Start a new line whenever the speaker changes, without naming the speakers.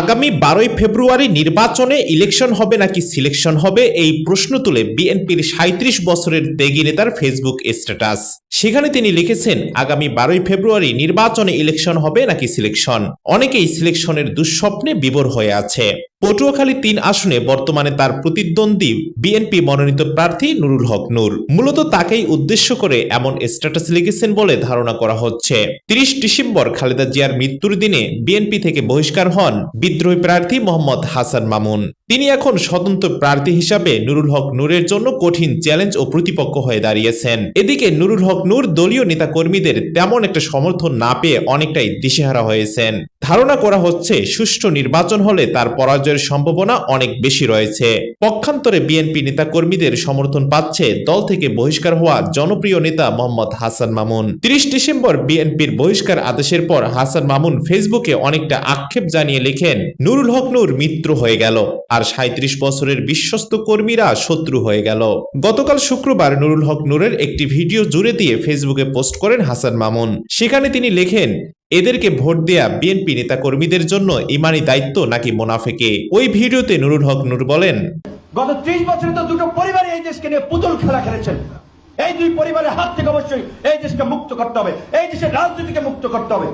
আগামী বারোই ফেব্রুয়ারি নির্বাচনে ইলেকশন হবে নাকি সিলেকশন হবে, এই প্রশ্ন তুলে বিএনপির সাঁত্রিশ বছরের ত্যাগী নেতার ফেসবুক স্ট্যাটাস সেখানে তিনি লিখেছেন, আগামী বারোই ফেব্রুয়ারি নির্বাচনে ইলেকশন হবে নাকি সিলেকশন অনেকেই সিলেকশনের দুঃস্বপ্নে বিবর হয়ে আছে। পটুয়াখালী তিন আসনে বর্তমানে তার প্রতিদ্বন্দ্বী বিএনপি মনোনীত প্রার্থী নুরুল হক নূর। মূলত তাকেই উদ্দেশ্য করে এমন স্ট্যাটাস লিখেছেন বলে ধারণা করা হচ্ছে। তিরিশ ডিসেম্বর খালেদা জিয়ার মৃত্যুর দিনে বিএনপি থেকে বহিষ্কার হন বিদ্রোহী প্রার্থী মোহাম্মদ হাসান মামুন। তিনি এখন স্বতন্ত্র প্রার্থী হিসাবে নুরুল হক নূরের জন্য কঠিন চ্যালেঞ্জ ও প্রতিপক্ষ হয়ে দাঁড়িয়েছেন। এদিকে নুরুল হক নূর দলীয় নেতাকর্মীদের তেমন একটা সমর্থন না পেয়ে অনেকটাই দিশেহারা হয়েছেন। ধারণা করা হচ্ছে সুষ্ঠু নির্বাচন হলে তার পরাজয়ের সম্ভাবনা অনেক বেশি রয়েছে। পক্ষান্তরে বিএনপি নেতাকর্মীদের সমর্থন পাচ্ছে দল থেকে বহিষ্কার হওয়া জনপ্রিয় নেতা মোহাম্মদ হাসান মামুন। তিরিশ ডিসেম্বর বিএনপির বহিষ্কার আদেশের পর হাসান মামুন ফেসবুকে অনেকটা আক্ষেপ জানিয়ে লেখেন, নুরুল হক নূর মিত্র হয়ে গেল আর সাঁত্রিশ বছরের বিশ্বস্ত কর্মীরা শত্রু হয়ে গেল। গতকাল শুক্রবার নুরুল হক নূরের একটি ভিডিও জুড়ে দিয়ে ফেসবুকে পোস্ট করেন হাসান মামুন। সেখানে তিনি লেখেন এদেরকে ভোট দেয়া বিএনপি নেতাকর্মীদের জন্য ইমানি দায়িত্ব নাকি মোনাফেকে? ওই ভিডিওতে নুরুল হক নুর বলেন,
গত ত্রিশ বছরে তো দুটো পরিবার এই দেশকে নিয়ে পুতুল খেলা খেলেছেন। এই দুই পরিবারের হাত থেকে অবশ্যই এই দেশকে মুক্ত করতে হবে। এই দেশের রাজনীতিকে মুক্ত করতে হবে।